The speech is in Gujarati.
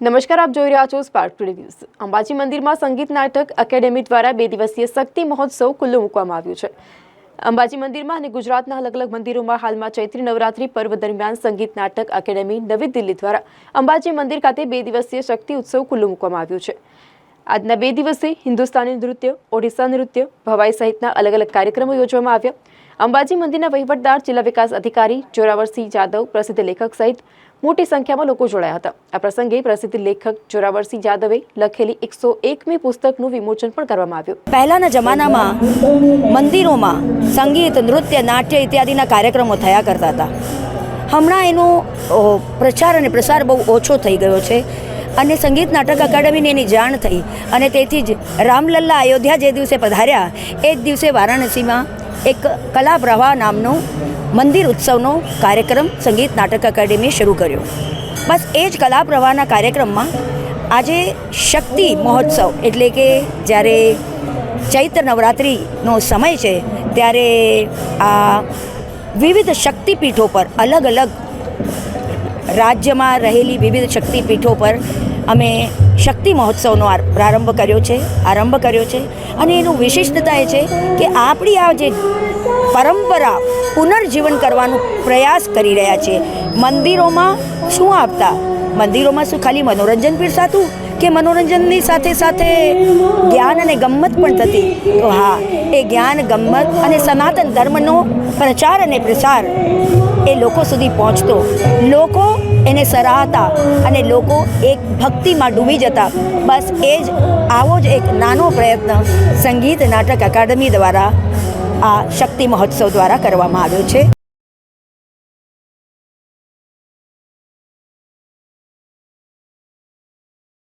નમસ્કાર, આપ જોઈ રહ્યા છો સ્પાર્ક ટુડે અંબાજી મંદિરમાં સંગીત નાટક એકેડેમી દ્વારા બે દિવસીય શક્તિ મહોત્સવ ખુલ્લો મૂકવામાં આવ્યો છે. અંબાજી મંદિરમાં અને ગુજરાતના અલગ અલગ મંદિરોમાં હાલમાં ચૈત્રી નવરાત્રી પર્વ દરમિયાન સંગીત નાટક એકેડેમી નવી દિલ્હી દ્વારા અંબાજી મંદિર ખાતે બે દિવસીય શક્તિ ઉત્સવ ખુલ્લો મૂકવામાં આવ્યો છે. આજના બે દિવસે હિન્દુસ્તાની નૃત્ય, ઓડિશા નૃત્ય, ભવાઈ સહિતના અલગ અલગ કાર્યક્રમો યોજવામાં આવ્યા. અંબાજી મંદિરના વહીવટદાર, જિલ્લા વિકાસ અધિકારી, જોરાવરસિંહ જાદવ, પ્રસિદ્ધ લેખક સહિત મોટી સંખ્યામાં લોકો જોડાયા હતા. આ પ્રસંગે પ્રસિદ્ધ લેખક જોરાવરસિંહ જાદવે લખેલી એકસો એકમી પુસ્તકનું વિમોચન પણ કરવામાં આવ્યું. પહેલાંના જમાનામાં મંદિરોમાં સંગીત, નૃત્ય, નાટ્ય ઇત્યાદિના કાર્યક્રમો થયા કરતા હતા. હમણાં એનો પ્રચાર અને પ્રસાર બહુ ઓછો થઈ ગયો છે અને સંગીત નાટક અકાદમીની એની જાણ થઈ અને તેથી જ રામલલ્લા અયોધ્યા જે દિવસે પધાર્યા, એ જ દિવસે વારાણસીમાં એક કલા પ્રવાહ નામનો મંદિર ઉત્સવનો કાર્યક્રમ સંગીત નાટક અકાદમીએ શરૂ કર્યો. બસ એ જ કલા પ્રવાહના કાર્યક્રમમાં આજે શક્તિ મહોત્સવ એટલે કે જ્યારે ચૈત્ર નવરાત્રિનો સમય છે, ત્યારે આ વિવિધ શક્તિપીઠો પર અલગ અલગ રાજ્યમાં રહેલી વિવિધ શક્તિપીઠો પર અમે શક્તિ મહોત્સવનો પ્રારંભ કર્યો છે, આરંભ કર્યો છે. અને એનું વિશિષ્ટતા એ છે કે આપણી આ જે પરંપરા પુનર્જીવન કરવાનો પ્રયાસ કરી રહ્યા છે. મંદિરોમાં શું આપતા? મંદિરોમાં શું ખાલી મનોરંજન પીરસાતું કે મનોરંજનની સાથે સાથે જ્ઞાન અને ગમ્મત પણ થતી? તો હા, એ જ્ઞાન, ગમ્મત અને સનાતન ધર્મનો પ્રચાર અને પ્રસાર એ લોકો સુધી પહોંચતો. લોકો એને સરાહતા અને લોકો એક ભક્તિમાં ડૂબી જતા. બસ એ જ, આવો જ એક નાનો પ્રયત્ન સંગીત નાટક અકાદમી દ્વારા આ શક્તિ મહોત્સવ દ્વારા કરવામાં આવ્યો છે.